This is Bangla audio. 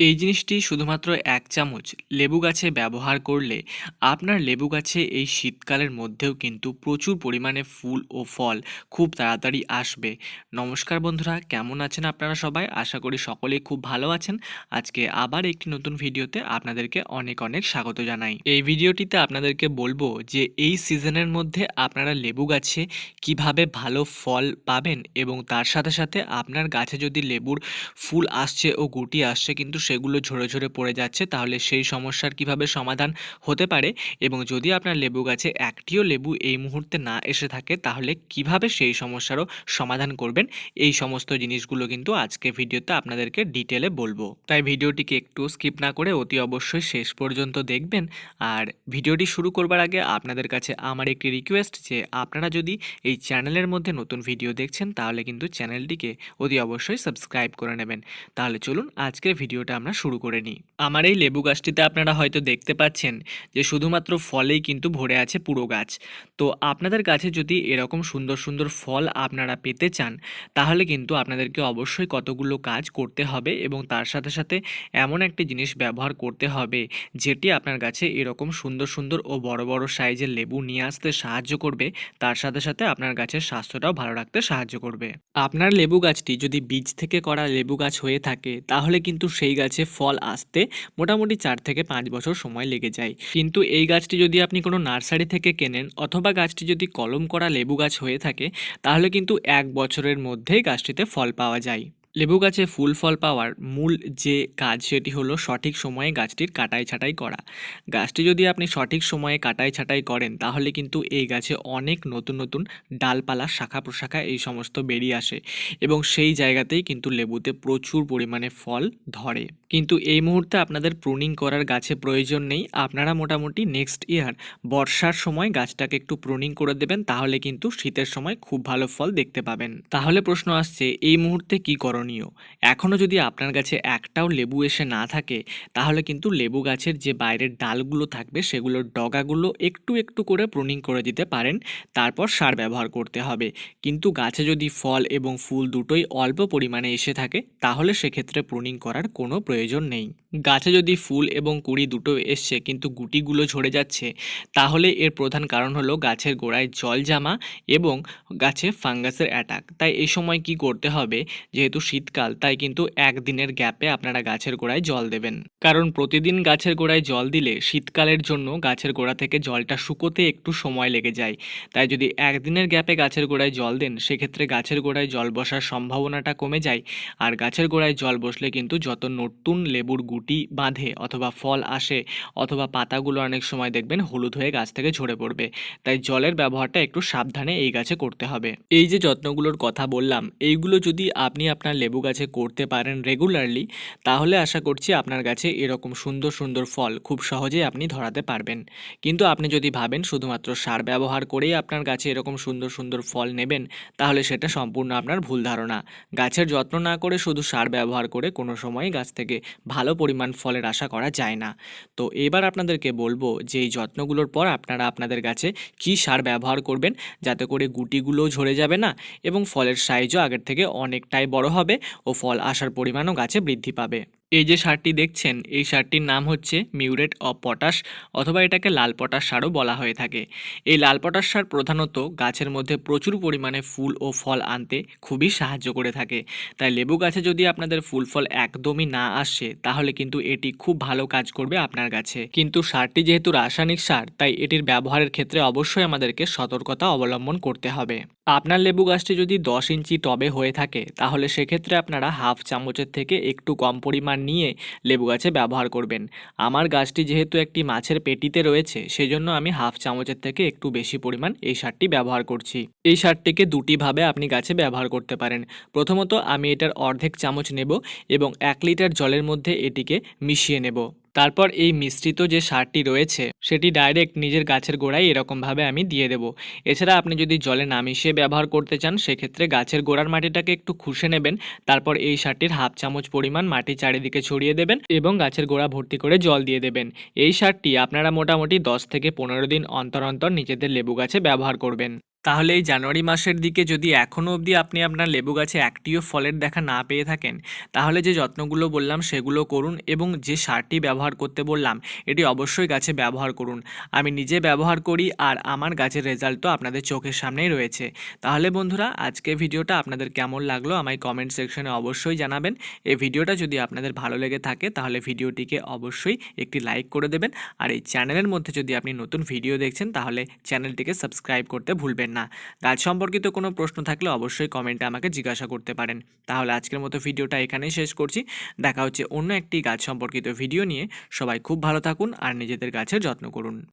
এই জিনিসটি শুধুমাত্র এক চামচ লেবু গাছে ব্যবহার করলে আপনার লেবু গাছে এই শীতকালের মধ্যেও কিন্তু প্রচুর পরিমাণে ফুল ও ফল খুব তাড়াতাড়ি আসবে। নমস্কার বন্ধুরা, কেমন আছেন আপনারা সবাই? আশা করি সকলেই খুব ভালো আছেন। আজকে আবার একটি নতুন ভিডিওতে আপনাদেরকে অনেক অনেক স্বাগত জানাই। এই ভিডিওটিতে আপনাদেরকে বলব যে এই সিজনের মধ্যে আপনারা লেবু গাছে কীভাবে ভালো ফল পাবেন এবং তার সাথে সাথে আপনার গাছে যদি লেবুর ফুল আসছে ও গুটি আসছে কিন্তু সেগুলো ঝরে ঝরে পড়ে যাচ্ছে, তাহলে সেই সমস্যার কীভাবে সমাধান হতে পারে? এবং যদি আপনার লেবু গাছে একটিও লেবু এই মুহূর্তে না এসে থাকে, তাহলে কীভাবে সেই সমস্যারও সমাধান করবেন? এই সমস্ত জিনিসগুলো কিন্তু আজকে ভিডিওতে আপনাদেরকে ডিটেলে বলব। তাই ভিডিওটিকে একটু স্কিপ না করে অতি অবশ্যই শেষ পর্যন্ত দেখবেন। আর ভিডিওটি শুরু করবার আগে আপনাদের কাছে আমার একটি রিকোয়েস্ট যে, আপনারা যদি এই চ্যানেলের মধ্যে নতুন ভিডিও দেখছেন, তাহলে কিন্তু চ্যানেলটিকে অতি অবশ্যই সাবস্ক্রাইব করে নেবেন। তাহলে চলুন আজকের ভিডিওটা আমরা শুরু করে নিই। আমার এই লেবু গাছটিতে আপনারা হয়তো দেখতে পাচ্ছেন যে শুধুমাত্র ফলেই কিন্তু ভরে আছে পুরো গাছ। তো আপনাদের কাছে যদি এরকম সুন্দর সুন্দর ফল আপনারা পেতে চান, তাহলে কিন্তু আপনাদেরকে অবশ্যই কতগুলো কাজ করতে হবে এবং তার সাথে সাথে এমন একটি জিনিস ব্যবহার করতে হবে, যেটি আপনার গাছে এরকম সুন্দর সুন্দর ও বড় বড় সাইজের লেবু নিয়ে আসতে সাহায্য করবে, তার সাথে সাথে আপনার গাছের স্বাস্থ্যটাও ভালো রাখতে সাহায্য করবে। আপনার লেবু গাছটি যদি বীজ থেকে করা লেবু গাছ হয়ে থাকে, তাহলে কিন্তু সেই গাছে ফল আসতে মোটামুটি চার থেকে পাঁচ বছর সময় লেগে যায়। কিন্তু এই গাছটি যদি আপনি কোনো নার্সারি থেকে কেনেন অথবা গাছটি যদি কলম করা লেবু গাছ হয়ে থাকে, তাহলে কিন্তু এক বছরের মধ্যেই গাছটিতে ফল পাওয়া যায়। লেবু গাছে ফুল ফল পাওয়ার মূল যে কাজ সেটি হলো সঠিক সময়ে গাছটির কাটাই ছাঁটাই করা। গাছটি যদি আপনি সঠিক সময়ে কাটাই ছাঁটাই করেন, তাহলে কিন্তু এই গাছে অনেক নতুন নতুন ডালপালা, শাখা প্রশাখা এই সমস্ত বেরিয়ে আসে এবং সেই জায়গাতেই কিন্তু লেবুতে প্রচুর পরিমাণে ফল ধরে। কিন্তু এই মুহূর্তে আপনাদের প্রুনিং করার গাছে প্রয়োজন নেই। আপনারা মোটামুটি নেক্সট ইয়ার বর্ষার সময় গাছটাকে একটু প্রুনিং করে দেবেন, তাহলে কিন্তু শীতের সময় খুব ভালো ফল দেখতে পাবেন। তাহলে প্রশ্ন আসছে, এই মুহূর্তে কি করণীয়। এখনও যদি আপনার কাছে একটাও লেবু এসে না থাকে, তাহলে কিন্তু লেবু গাছের যে বাইরের ডালগুলো থাকবে, সেগুলোর ডগাগুলো একটু একটু করে প্রুনিং করে দিতে পারেন। তারপর সার ব্যবহার করতে হবে। কিন্তু গাছে যদি ফল এবং ফুল দুটোই অল্প পরিমাণে এসে থাকে, তাহলে সেক্ষেত্রে প্রুনিং করার কোনো প্রয়োজন নেই। গাছে যদি ফুল এবং কুড়ি দুটো এসছে, কিন্তু গুটিগুলো ঝরে যাচ্ছে, তাহলে এর প্রধান কারণ হলো গাছের গোড়ায় জল জামা এবং গাছে ফাঙ্গাসের অ্যাটাক। তাই এই সময় কি করতে হবে? যেহেতু শীতকাল, তাই কিন্তু একদিনের গ্যাপে আপনারা গাছের গোড়ায় জল দেবেন। কারণ প্রতিদিন গাছের গোড়ায় জল দিলে শীতকালের জন্য গাছের গোড়া থেকে জলটা শুকোতে একটু সময় লেগে যায়। তাই যদি একদিনের গ্যাপে গাছের গোড়ায় জল দেন, সেক্ষেত্রে গাছের গোড়ায় জল বসার সম্ভাবনাটা কমে যায়। আর গাছের গোড়ায় জল বসলে কিন্তু যত নতুন লেবুর গুটি বাঁধে অথবা ফল আসে অথবা পাতাগুলো অনেক সময় দেখবেন হলুদ হয়ে গাছ থেকে ঝরে পড়বে। তাই জলের ব্যবহারটা একটু সাবধানে এই গাছে করতে হবে। এই যে যত্নগুলোর কথা বললাম, এইগুলো যদি আপনি আপনার লেবু গাছে করতে পারেন রেগুলারলি তাহলে আশা করছি আপনার গাছে এরকম সুন্দর সুন্দর ফল খুব সহজেই আপনি ধরাতে পারবেন। কিন্তু আপনি যদি ভাবেন শুধুমাত্র সার ব্যবহার করেই আপনার গাছে এরকম সুন্দর সুন্দর ফল নেবেন, তাহলে সেটা সম্পূর্ণ আপনার ভুল ধারণা। গাছের যত্ন না করে শুধু সার ব্যবহার করে কোনো সময় গাছ থেকে ভালো পরিমাণ ফলের আশা করা যায় না। তো এবার আপনাদেরকে বলব যে এই যত্নগুলোর পর আপনারা আপনাদের গাছে কি সার ব্যবহার করবেন যাতে করে গুটিগুলোও ঝরে যাবে না এবং ফলের সাইজও আগের থেকে অনেকটাই বড় হবে ও ফল আসার পরিমাণও গাছে বৃদ্ধি পাবে। এই যে সারটি দেখছেন, এই সারটির নাম হচ্ছে মিউরেট অফ পটাশ অথবা এটাকে লাল পটাশ সারও বলা হয়ে থাকে। এই লাল পটাশ সার প্রধানত গাছের মধ্যে প্রচুর পরিমাণে ফুল ও ফল আনতে খুবই সাহায্য করে থাকে। তাই লেবু গাছে যদি আপনাদের ফুল ফল একদমই না আসে, তাহলে কিন্তু এটি খুব ভালো কাজ করবে আপনার গাছে। কিন্তু সারটি যেহেতু রাসায়নিক সার, তাই এটির ব্যবহারের ক্ষেত্রে অবশ্যই আমাদেরকে সতর্কতা অবলম্বন করতে হবে। আপনার লেবু গাছটি যদি দশ ইঞ্চি টবে হয়ে থাকে, তাহলে সেক্ষেত্রে আপনারা হাফ চামচের থেকে একটু কম পরিমাণ নিয়ে লেবু গাছে ব্যবহার করবেন। আমার গাছটি যেহেতু একটি মাছের পেটিতে রয়েছে, সেজন্য আমি হাফ চামচের থেকে একটু বেশি পরিমাণ এই সারটি ব্যবহার করছি। এই সারটিকে দুটিভাবে আপনি গাছে ব্যবহার করতে পারেন। প্রথমত আমি এটার অর্ধেক চামচ নেব এবং এক লিটার জলের মধ্যে এটিকে মিশিয়ে নেব। তারপর এই মিশ্রিত যে সারটি রয়েছে, সেটি ডাইরেক্ট নিজের গাছের গোড়ায় এরকমভাবে আমি দিয়ে দেবো। এছাড়া আপনি যদি জলে না মিশিয়ে ব্যবহার করতে চান, সেক্ষেত্রে গাছের গোড়ার মাটিটাকে একটু খুশে নেবেন, তারপর এই সারটির হাফ চামচ পরিমাণ মাটি চারিদিকে ছড়িয়ে দেবেন এবং গাছের গোড়া ভর্তি করে জল দিয়ে দেবেন। এই সারটি আপনারা মোটামুটি দশ থেকে পনেরো দিন অন্তর অন্তর নিজেদের লেবু গাছে ব্যবহার করবেন। তাহলে এই জানুয়ারি মাসের দিকে যদি এখনও অবধি আপনি আপনার লেবু গাছে একটিও ফলের দেখা না পেয়ে থাকেন, তাহলে যে যত্নগুলো বললাম সেগুলো করুন এবং যে সারটি ব্যবহার করতে বললাম, এটি অবশ্যই গাছে ব্যবহার করুন। আমি নিজে ব্যবহার করি আর আমার গাছের রেজাল্ট তো আপনাদের চোখের সামনেই রয়েছে। তাহলে বন্ধুরা আজকে ভিডিওটা আপনাদের কেমন লাগল আমায় কমেন্ট সেকশনে অবশ্যই জানাবেন। এই ভিডিওটা যদি আপনাদের ভালো লেগে থাকে, তাহলে ভিডিওটিকে অবশ্যই একটি লাইক করে দেবেন। আর এই চ্যানেলের মধ্যে যদি আপনি নতুন ভিডিও দেখছেন, তাহলে চ্যানেলটিকে সাবস্ক্রাইব করতে ভুলবেন না। গাছ সম্পর্কিত কোনো প্রশ্ন থাকলে অবশ্যই কমেন্টে আমাকে জিজ্ঞাসা করতে পারেন। তাহলে আজকের মতো ভিডিওটা এখানেই শেষ করছি। দেখা হচ্ছে অন্য একটি গাছ সম্পর্কিত ভিডিও নিয়ে। সবাই খুব ভালো থাকুন আর নিজেদের গাছের যত্ন করুন।